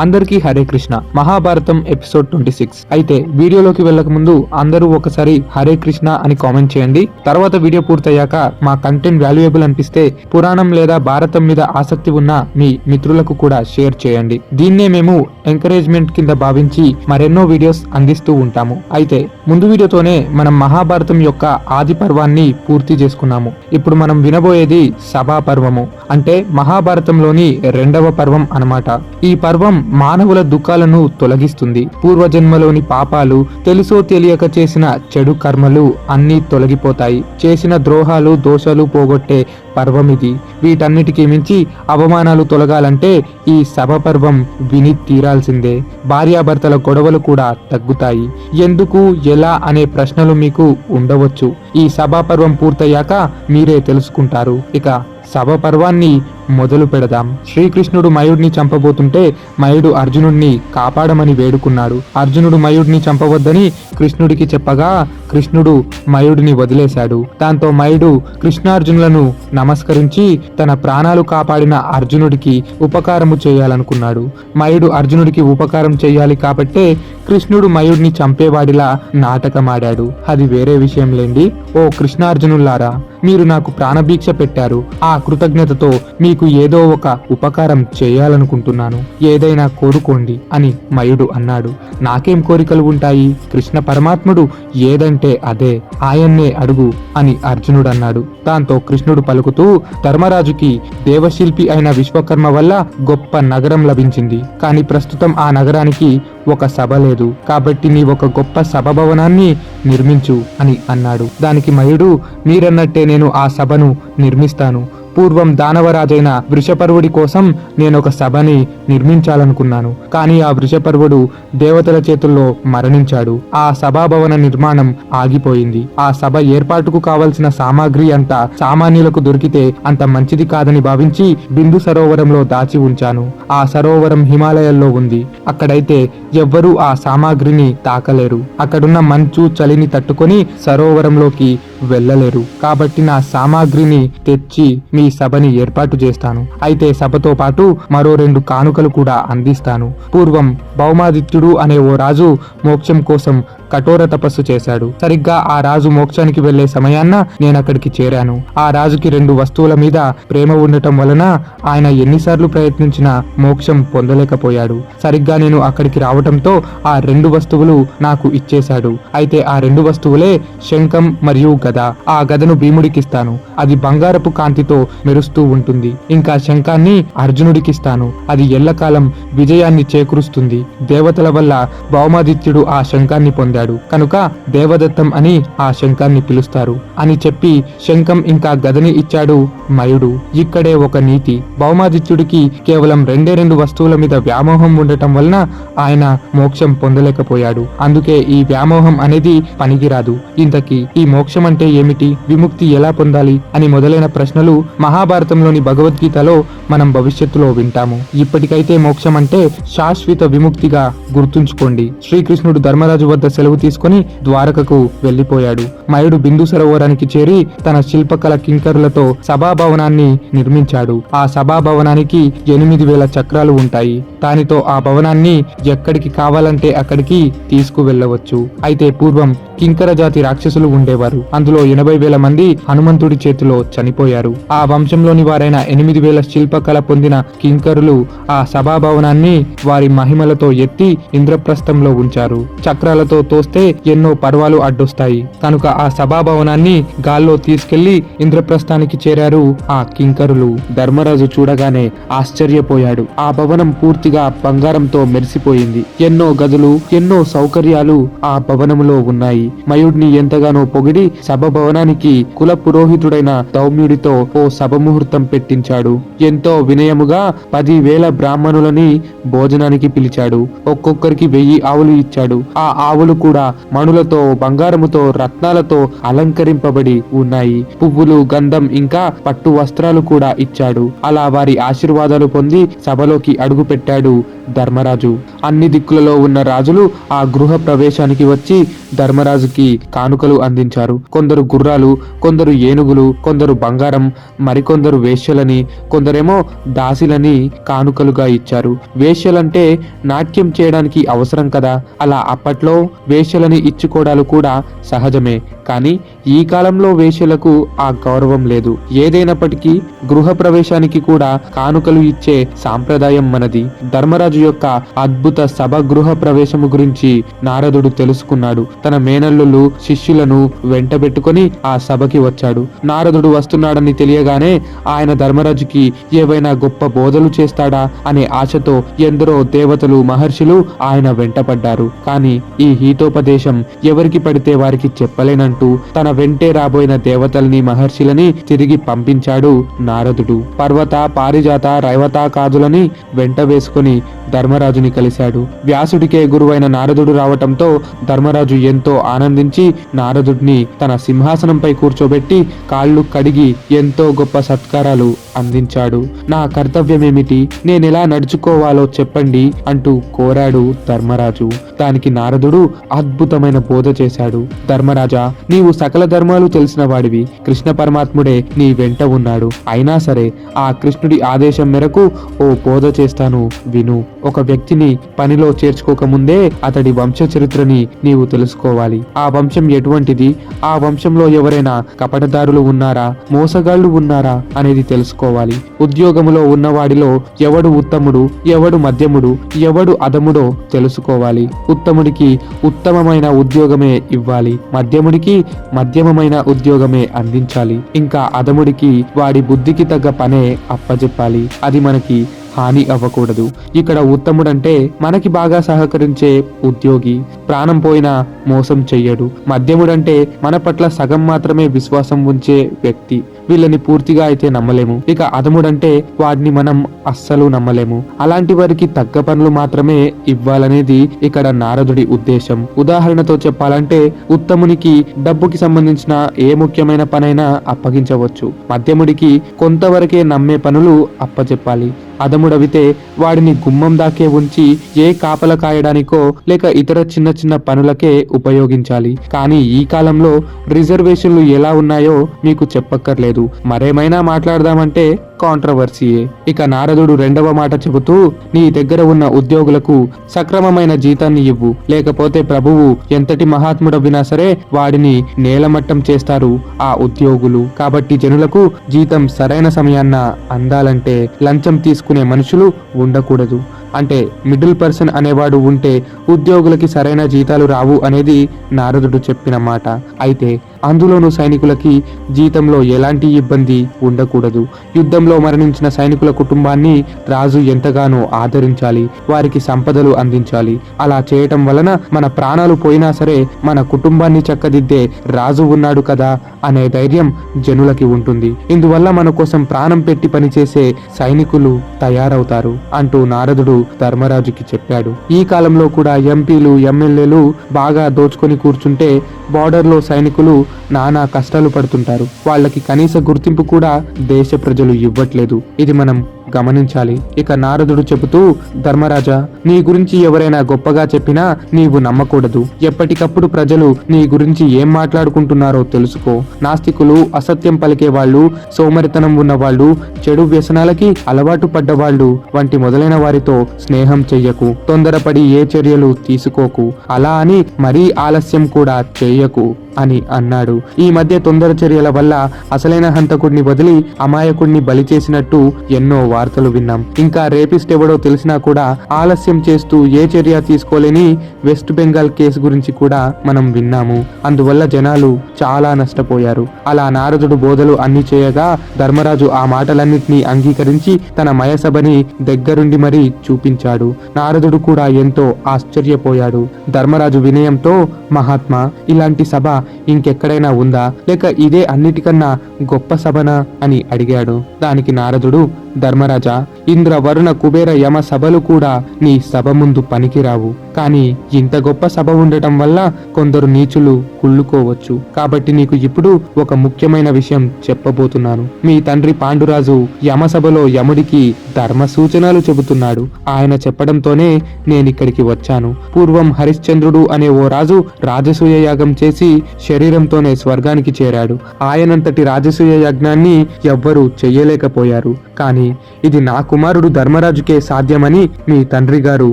అందరికీ Hare Krishna. Mahabharatam episode twenty six. అయితే వీడియోలోకి వెళ్ళక ముందు అందరూ ఒకసారి హరే కృష్ణ అని కామెంట్ చేయండి. తర్వాత వీడియో పూర్తయ్యాక మా కంటెంట్ వాల్యుయబుల్ అనిపిస్తే పురాణం లేదా భారతం మీద ఆసక్తి ఉన్న మీ మిత్రులకు కూడా షేర్ చేయండి. దీన్నే మేము ఎంకరేజ్మెంట్ కింద భావించి మరెన్నో వీడియోస్ అందిస్తూ ఉంటాము. అయితే ముందు వీడియోతోనే మనం మహాభారతం యొక్క ఆది పర్వాన్ని పూర్తి చేసుకున్నాము. ఇప్పుడు మనం వినబోయేది సభా పర్వము. అంటే మహాభారతంలోని రెండవ పర్వం అనమాట ఈ పర్వం మానవుల దుఃఖాలను తొలగిస్తుంది. పూర్వజన్మలోని పాపాలు తెలుసో తెలియక చేసిన చెడు కర్మలు అన్నీ తొలగిపోతాయి. చేసిన ద్రోహాలు దోషాలు పోగొట్టే పర్వం ఇది. వీటన్నిటికీ మించి అవమానాలు తొలగాలంటే ఈ సభ పర్వం విని తీరాల్సిందే. భార్యాభర్తల గొడవలు కూడా తగ్గుతాయి. ఎందుకు ఎలా అనే ప్రశ్నలు మీకు ఉండవచ్చు. ఈ సభా పర్వం పూర్తయ్యాక మీరే తెలుసుకుంటారు. ఇక సభ పర్వాన్ని మొదలు పెడదాం. శ్రీకృష్ణుడు మయుడిని చంపబోతుంటే మయుడు అర్జునుడిని కాపాడమని వేడుకున్నాడు. అర్జునుడు మయుడిని చంపవద్దని కృష్ణుడికి చెప్పగా కృష్ణుడు మయుడిని వదిలేశాడు. దాంతో మయుడు కృష్ణార్జునులను నమస్కరించి తన ప్రాణాలు కాపాడిన అర్జునుడికి ఉపకారము చేయాలనుకున్నాడు. మయుడు అర్జునుడికి ఉపకారం చేయాలి కాబట్టే కృష్ణుడు మయుడిని చంపేవాడిలా నాటకమాడాడు. అది వేరే విషయం లేండి. ఓ కృష్ణార్జునులారా మీరు నాకు ప్రాణభీక్ష పెట్టారు. ఆ కృతజ్ఞతతో మీకు ఏదో ఒక ఉపకారం చేయాలనుకుంటున్నాను. ఏదైనా కోరుకోండి అని మయుడు అన్నాడు. నాకేం కోరికలు ఉంటాయి? కృష్ణ పరమాత్ముడు ఏదంటే అదే ఆయన్నే అడుగు అని అర్జునుడు అన్నాడు. దాంతో కృష్ణుడు పలుకుతూ ధర్మరాజుకి దేవశిల్పి అయిన విశ్వకర్మ వల్ల గొప్ప నగరం లభించింది. కానీ ప్రస్తుతం ఆ నగరానికి ఒక సభ లేదు. కాబట్టి నీ ఒక గొప్ప సభ భవనాన్ని నిర్మించు అని అన్నాడు. దానికి మయుడు మీరన్నట్టే నేను ఆ సభను నిర్మిస్తాను. పూర్వం దానవరాజైన వృషపర్వుడి కోసం నేను ఒక సభని నిర్మించాలనుకున్నాను. కానీ ఆ వృషపర్వుడు దేవతల చేతుల్లో మరణించాడు. ఆ సభాభవన నిర్మాణం ఆగిపోయింది. ఆ సభ ఏర్పాటుకు కావలసిన సామాగ్రి అంతా సామాన్యులకు దొరికితే అంత మంచిది కాదని భావించి బిందు సరోవరంలో దాచి ఉంచాను. ఆ సరోవరం హిమాలయాల్లో ఉంది. అక్కడైతే ఎవ్వరూ ఆ సామాగ్రిని తాకలేరు. అక్కడున్న మంచు చలిని తట్టుకొని సరోవరంలోకి వెళ్ళలేరు. కాబట్టి నా సామాగ్రిని తెచ్చి మీ సభని ఏర్పాటు చేస్తాను. అయితే సభతో పాటు మరో రెండు కానుకలు కూడా అందిస్తాను. పూర్వం భౌమాదిత్యుడు అనే ఓ రాజు మోక్షం కోసం కఠోర తపస్సు చేశాడు. సరిగ్గా ఆ రాజు మోక్షానికి వెళ్ళే సమయాన్న నేను అక్కడికి చేరాను. ఆ రాజుకి రెండు వస్తువుల మీద ప్రేమ ఉండటం వలన ఆయన ఎన్నిసార్లు ప్రయత్నించినా మోక్షం పొందలేకపోయాడు. సరిగ్గా నేను అక్కడికి రావటంతో ఆ రెండు వస్తువులు నాకు ఇచ్చేశాడు. అయితే ఆ రెండు వస్తువులే శంఖం మరియు గద ఆ గదను భీముడికిస్తాను. అది బంగారపు కాంతితో మెరుస్తూ ఉంటుంది. ఇంకా శంఖాన్ని అర్జునుడికిస్తాను. అది ఎల్లకాలం విజయాన్ని చేకూరుస్తుంది. దేవతల వల్ల భౌమాదిత్యుడు ఆ శంఖాన్ని పొందాడు. కనుక దేవదత్తం అని ఆ శంఖాన్ని పిలుస్తారు. అని చెప్పి శంఖం ఇంకా గదని ఇచ్చాడు మయుడు. ఇక్కడే ఒక నీతి. భౌమాదిత్యుడికి కేవలం రెండే రెండు వస్తువుల మీద వ్యామోహం ఉండటం వలన ఆయన మోక్షం పొందలేకపోయాడు. అందుకే ఈ వ్యామోహం అనేది పనికిరాదు. ఇంతకీ ఈ మోక్షం అంటే ఏమిటి? విముక్తి ఎలా పొందాలి? అని మొదలైన ప్రశ్నలు మహాభారతంలోని భగవద్గీతలో మనం భవిష్యత్తులో వింటాము. ఇప్పటికైతే మోక్షం అంటే శాశ్వత విముక్తిగా గుర్తుంచుకోండి. శ్రీకృష్ణుడు ధర్మరాజు వద్ద సెలవు తీసుకుని ద్వారకకు వెళ్ళిపోయాడు మయుడు బిందు సరోవరానికి చేరి తన శిల్పకళ కింకరులతో సభాభవనాన్ని నిర్మించాడు. ఆ సభాభవనానికి ఎనిమిది వేల చక్రాలు ఉంటాయి. దానితో ఆ భవనాన్ని ఎక్కడికి కావాలంటే అక్కడికి తీసుకువెళ్ళవచ్చు. అయితే పూర్వం కింకర జాతి రాక్షసులు ఉండేవారు. అందులో ఎనభై వేల మంది హనుమంతుడి చేతిలో చనిపోయారు. ఆ వంశంలోని వారైన ఎనిమిది వేల శిల్పకళ పొందిన కింకరులు ఆ సభాభవనాన్ని వారి మహిమలతో ఎత్తి ఇంద్రప్రస్థంలో ఉంచారు. చక్రాలతో తోస్తే ఎన్నో పర్వాలు అడ్డొస్తాయి. కనుక ఆ సభాభవనాన్ని గాల్లో తీసుకెళ్ళి ఇంద్రప్రస్థానికి చేరారు ఆ కింకరులు. ధర్మరాజు చూడగానే ఆశ్చర్యపోయాడు. ఆ భవనం పూర్తిగా బంగారంతో మెరిసిపోయింది. ఎన్నో గదులు ఎన్నో సౌకర్యాలు ఆ భవనములో ఉన్నాయి. మయుడిని ఎంతగానో పొగిడి సభ భవనానికి కుల పురోహితుడైన దౌమ్యుడితో ఓ సభ ముహూర్తం పెట్టించాడు. ఎంతో వినయముగా పది వేల బ్రాహ్మణులని భోజనానికి పిలిచాడు. ఒక్కొక్కరికి వెయ్యి ఆవులు ఇచ్చాడు. ఆ ఆవులు కూడా మణులతో బంగారముతో రత్నాలతో అలంకరింపబడి ఉన్నాయి. పువ్వులు గంధం ఇంకా పట్టు వస్త్రాలు కూడా ఇచ్చాడు. అలా వారి ఆశీర్వాదాలు పొంది సభలోకి అడుగు పెట్టాడు ధర్మరాజు. అన్ని దిక్కులలో ఉన్న రాజులు ఆ గృహ ప్రవేశానికి వచ్చి ధర్మరాజుకి కానుకలు అందించారు. కొందరు గుర్రాలు కొందరు ఏనుగులు కొందరు బంగారం మరికొందరు వేశ్యలని కొందరేమో దాసిలని కానుకలుగా ఇచ్చారు. వేశ్యలంటే నాట్యం చేయడానికి అవసరం కదా? అలా అప్పట్లో వేశ్యలని ఇచ్చుకోవడాలు కూడా సహజమే. కానీ ఈ కాలంలో వేశ్యలకు ఆ గౌరవం లేదు. ఏదైనప్పటికీ గృహ ప్రవేశానికి కూడా కానుకలు ఇచ్చే సాంప్రదాయం మనది. ధర్మరాజు యొక్క అద్భుత సభ గృహ ప్రవేశము గురించి నారదుడు తెలుసుకున్నాడు. తన మేనల్లులు శిష్యులను వెంటబెట్టి పెట్టుకుని ఆ సభకి వచ్చాడు. నారదుడు వస్తున్నాడని తెలియగానే ఆయన ధర్మరాజుకి ఏవైనా గొప్ప బోధలు చేస్తాడా అనే ఆశతో ఎందరో దేవతలు మహర్షులు ఆయన వెంటపడ్డారు కానీ ఈ హీతోపదేశం ఎవరికి పడితే వారికి చెప్పలేనంటూ తన వెంటే రాబోయిన దేవతల్ని మహర్షులని తిరిగి పంపించాడు నారదుడు. పర్వత పారిజాత రైవతాకాదులని వెంట వేసుకుని ధర్మరాజుని కలిశాడు. వ్యాసుడికే గురువైన నారదుడు రావటంతో ధర్మరాజు ఎంతో ఆనందించి నారదుడిని తన సింహాసనంపై కూర్చోబెట్టి కాళ్ళు కడిగి ఎంతో గొప్ప సత్కారాలు అందించాడు. నా కర్తవ్యమేమిటి? నేనెలా నడుచుకోవాలో చెప్పండి అంటూ కోరాడు ధర్మరాజు. దానికి నారదుడు అద్భుతమైన బోధ చేశాడు. ధర్మరాజా నీవు సకల ధర్మాలు తెలిసిన వాడివి. కృష్ణ పరమాత్ముడే నీ వెంట ఉన్నాడు. అయినా సరే ఆ కృష్ణుడి ఆదేశం మేరకు ఓ బోధ చేస్తాను. విను ఒక వ్యక్తిని పనిలో చేర్చుకోక ముందే అతడి వంశ చరిత్రని నీవు తెలుసుకోవాలి. ఆ వంశం ఎటువంటిది? ఆ వంశంలో ఎవరైనా కపటదారులు ఉన్నారా? మోసగాళ్ళు ఉన్నారా? అనేది తెలుసుకోవాలి. ఉద్యోగములో ఉన్నవాడిలో ఎవడు ఉత్తముడు? ఎవడు మధ్యముడు? ఎవడు అధముడో తెలుసుకోవాలి. ఉత్తముడికి ఉత్తమమైన ఉద్యోగమే ఇవ్వాలి మధ్యముడికి మధ్యమమైన ఉద్యోగమే అందించాలి. ఇంకా అధముడికి వాడి బుద్ధికి తగ్గ పనే అప్పజెప్పాలి. అది మనకి హాని అవ్వకూడదు. ఇక్కడ ఉత్తముడంటే మనకి బాగా సహకరించే ఉద్యోగి ప్రాణం పోయినా మోసం చెయ్యడు. మధ్యముడంటే మన పట్ల సగం మాత్రమే విశ్వాసం ఉంచే వ్యక్తి వీళ్ళని పూర్తిగా అయితే నమ్మలేము. ఇక అధముడంటే వాడిని మనం అస్సలు నమ్మలేము. అలాంటి వారికి తగ్గ పనులు మాత్రమే ఇవ్వాలనేది ఇక్కడ నారదుడి ఉద్దేశం. ఉదాహరణతో చెప్పాలంటే ఉత్తమునికి డబ్బుకి సంబంధించిన ఏ ముఖ్యమైన పనైనా అప్పగించవచ్చు. మధ్యముడికి కొంతవరకే నమ్మే పనులు అప్పచెప్పాలి. అదముడవితే వాడిని గుమ్మం దాకే ఉంచి ఏ కాపల కాయడానికో లేక ఇతర చిన్న చిన్న పనులకే ఉపయోగించాలి. కానీ ఈ కాలంలో రిజర్వేషన్లు ఎలా ఉన్నాయో మీకు చెప్పక్కర్లేదు. మరేమైనా మాట్లాడదామంటే కాంట్రవర్సీయే. ఇక నారదుడు రెండవ మాట చెబుతూ నీ దగ్గర ఉన్న ఉద్యోగులకు సక్రమమైన జీతాన్ని ఇవ్వు. లేకపోతే ప్రభువు ఎంతటి మహాత్ముడవినా సరే వాడిని నేలమట్టం చేస్తారు ఆ ఉద్యోగులు. కాబట్టి జనులకు జీతం సరైన సమయాన్న అందాలంటే లంచం తీసుకునే మనుషులు ఉండకూడదు. అంటే మిడిల్ పర్సన్ అనేవాడు ఉంటే ఉద్యోగులకి సరైన జీతాలు రావు అనేది నారదుడు చెప్పిన మాట. అయితే అందులోనూ సైనికులకి జీతంలో ఎలాంటి ఇబ్బంది ఉండకూడదు. యుద్ధంలో మరణించిన సైనికుల కుటుంబాన్ని రాజు ఎంతగానో ఆదరించాలి వారికి సంపదలు అందించాలి. అలా చేయటం వలన మన ప్రాణాలు పోయినా సరే మన కుటుంబాన్ని చక్కదిద్దే రాజు ఉన్నాడు కదా అనే ధైర్యం జనులకి ఉంటుంది. ఇందువల్ల మన కోసం ప్రాణం పెట్టి పనిచేసే సైనికులు తయారవుతారు అంటూ నారదుడు ధర్మరాజుకి చెప్పాడు. ఈ కాలంలో కూడా ఎంపీలు ఎమ్మెల్యేలు బాగా దోచుకొని కూర్చుంటే బార్డర్లో సైనికులు నానా కష్టాలు పడుతుంటారు. వాళ్ళకి కనీస గుర్తింపు కూడా దేశ ప్రజలు ఇవ్వట్లేదు. ఇది మనం గమనించాలి. ఇక నారదుడు చెబుతూ ధర్మరాజా నీ గురించి ఎవరైనా గొప్పగా చెప్పినా నీవు నమ్మకూడదు. ఎప్పటికప్పుడు ప్రజలు నీ గురించి ఏం మాట్లాడుకుంటున్నారో తెలుసుకో. నాస్తికులు అసత్యం పలికే వాళ్ళు సోమరితనం ఉన్నవాళ్ళు చెడు వ్యసనాలకి అలవాటు పడ్డవాళ్ళు వంటి మొదలైన వారితో స్నేహం చెయ్యకు. తొందరపడి ఏ చర్యలు తీసుకోకు. అలా అని మరీ ఆలస్యం కూడా చేయకు అని అన్నాడు. ఈ మధ్య తొందర చర్యల వల్ల అసలైన హంతకుడిని వదిలి అమాయకుడిని బలి చేసినట్టు ఎన్నో వార్తలు విన్నాం. ఇంకా రేపిస్ట్ ఎవడో తెలిసినా కూడా ఆలస్యం చేస్తూ ఏ చర్య తీసుకోలేని వెస్ట్ బెంగాల్ కేసు గురించి కూడా మనం విన్నాము. అందువల్ల జనాలు చాలా నష్టపోయారు. అలా నారదుడు బోధలు అన్ని చేయగా ధర్మరాజు ఆ మాటలన్నింటినీ అంగీకరించి తన మయసభని దగ్గరుండి మరీ చూపించాడు. నారదుడు కూడా ఎంతో ఆశ్చర్యపోయాడు. ధర్మరాజు వినయంతో మహాత్మా ఇలాంటి సభ ఇంకెక్కడైనా ఉందా? లేక ఇదే అన్నిటికన్నా గొప్ప సభనా? అని అడిగాడు. దానికి నారదుడు ధర్మరాజా ఇంద్ర వరుణ కుబేర యమ సభలు కూడా నీ సభ ముందు పనికిరావు. కానీ ఇంత గొప్ప సభ ఉండటం వల్ల కొందరు నీచులు కుళ్ళుకోవచ్చు. కాబట్టి నీకు ఇప్పుడు ఒక ముఖ్యమైన విషయం చెప్పబోతున్నాను. మీ తండ్రి పాండురాజు యమసభలో యముడికి ధర్మ సూచనలు చెబుతున్నాడు. ఆయన చెప్పడంతోనే నేనిక్కడికి వచ్చాను. పూర్వం హరిశ్చంద్రుడు అనే ఓ రాజు రాజసూయ యాగం చేసి శరీరంతోనే స్వర్గానికి చేరాడు. ఆయనంతటి రాజసూయ యజ్ఞాన్ని ఎవ్వరూ చెయ్యలేకపోయారు కానీ ఇది నా కుమారుడు ధర్మరాజుకే సాధ్యమని మీ తండ్రి గారు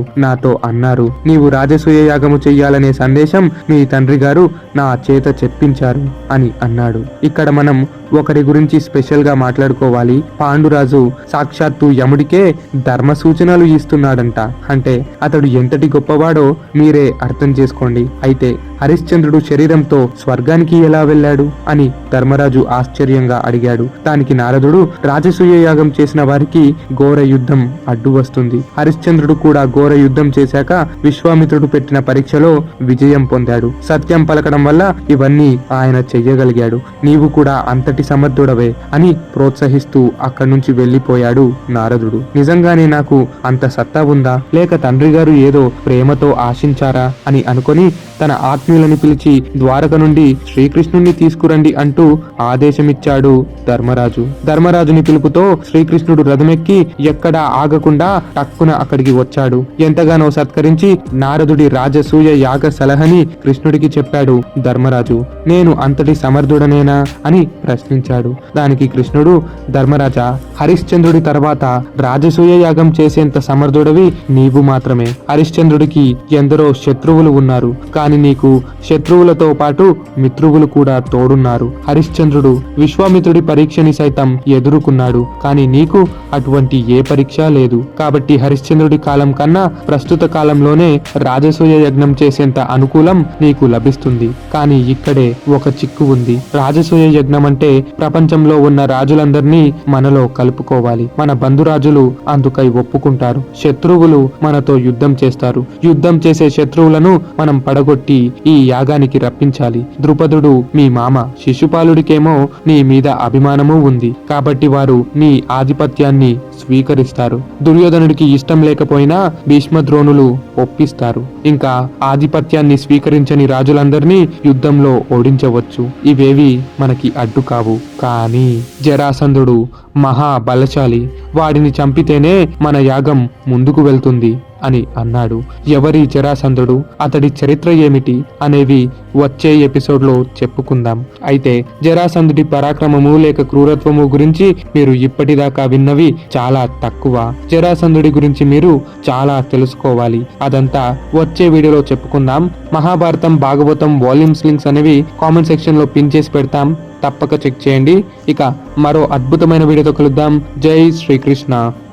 నాతో అన్నారు. నీవు రాజసూయ యాగము చెయ్యాలనే సందేశం మీ తండ్రి గారు నా చేత చెప్పించారు అని అన్నాడు. ఇక్కడ మనం ఒకరి గురించి స్పెషల్గా మాట్లాడుకోవాలి. పాండురాజు సాక్షాత్తు యముడికే ధర్మ సూచనలు ఇస్తున్నాడంట. అంటే అతడు ఎంతటి గొప్పవాడో మీరే అర్థం చేసుకోండి. అయితే హరిశ్చంద్రుడు శరీరంతో స్వర్గానికి ఎలా వెళ్ళాడు? అని ధర్మరాజు ఆశ్చర్యంగా అడిగాడు. దానికి నారదుడు రాజసూయ యాగం చేసిన వారికి ఘోర యుద్ధం అడ్డు వస్తుంది. హరిశ్చంద్రుడు కూడా ఘోర యుద్ధం చేశాక విశ్వామిత్రుడు పెట్టిన పరీక్షలో విజయం పొందాడు. సత్యం పలకడం వల్ల ఇవన్నీ ఆయన చెయ్యగలిగాడు. నీవు కూడా అంతటి సమర్థుడవే అని ప్రోత్సహిస్తూ అక్కడి నుంచి వెళ్ళిపోయాడు నారదుడు. నిజంగానే నాకు అంత సత్తా ఉందా? లేక తండ్రి గారు ఏదో ప్రేమతో ఆశించారా? అని అనుకొని తన ఆత్మీయులని పిలిచి ద్వారక నుండి శ్రీకృష్ణుణ్ణి తీసుకురండి అంటూ ఆదేశమిచ్చాడు ధర్మరాజు. ధర్మరాజుని పిలుపుతో శ్రీకృష్ణుడు రథమెక్కి ఎక్కడా ఆగకుండా టక్కున అక్కడికి వచ్చాడు. ఎంతగానో సత్కరించి నారదుడి రాజసూయ యాగ సలహని కృష్ణుడికి చెప్పాడు ధర్మరాజు. నేను అంతటి సమర్థుడనేనా? అని ప్రశ్నించాడు. దానికి కృష్ణుడు ధర్మరాజా హరిశ్చంద్రుడి తర్వాత రాజసూయ యాగం చేసేంత సమర్థుడవి నీవు మాత్రమే. హరిశ్చంద్రుడికి ఎందరో శత్రువులు ఉన్నారు. కాని నీకు శత్రువులతో పాటు మిత్రువులు కూడా తోడున్నారు. హరిశ్చంద్రుడు విశ్వామిత్రుడి పరీక్షని సైతం ఎదుర్కొన్నాడు. కానీ నీకు అటువంటి ఏ పరీక్ష లేదు. కాబట్టి హరిశ్చంద్రుడి కాలం కన్నా ప్రస్తుత కాలంలోనే రాజసూయ యజ్ఞం చేసేంత అనుకూలం నీకు లభిస్తుంది. కానీ ఇక్కడే ఒక చిక్కు ఉంది. రాజసూయ యజ్ఞం అంటే ప్రపంచంలో ఉన్న రాజులందరినీ మనలో కలుపుకోవాలి. మన బంధురాజులు అందుకై ఒప్పుకుంటారు. శత్రువులు మనతో యుద్ధం చేస్తారు. యుద్ధం చేసే శత్రువులను మనం పడగొట్టి ఈ యాగానికి రప్పించాలి. ద్రుపదుడు మీ మామ శిశుపాలుడికేమో నీ మీద అభిమానము ఉంది. కాబట్టి వారు నీ ఆధిపత్యాన్ని స్వీకరిస్తారు. దుర్యోధనుడికి ఇష్టం లేకపోయినా భీష్మ ద్రోణులు ఒప్పిస్తారు. ఇంకా ఆధిపత్యాన్ని స్వీకరించని రాజులందరినీ యుద్ధంలో ఓడించవచ్చు. ఇవేవి మనకి అడ్డు కావు. కానీ జరాసంధుడు మహా బలశాలి. వాడిని చంపితేనే మన యాగం ముందుకు వెళ్తుంది. అని అన్నాడు. ఎవరి జరాసంధుడు అతడి చరిత్ర ఏమిటి అనేవి వచ్చే ఎపిసోడ్లో చెప్పుకుందాం. అయితే జరాసంధుడి పరాక్రమము లేక క్రూరత్వము గురించి మీరు ఇప్పటిదాకా విన్నవి చాలా తక్కువ. జరాసంధుడి గురించి మీరు చాలా తెలుసుకోవాలి. అదంతా వచ్చే వీడియోలో చెప్పుకుందాం. మహాభారతం భాగవతం వాల్యూమ్స్ లింక్స్ అనేవి కామెంట్ సెక్షన్లో పిన్ చేసి పెడతాం. తప్పక చెక్ చేయండి. ఇక మరో అద్భుతమైన వీడియోతో కలుద్దాం. జై శ్రీకృష్ణ.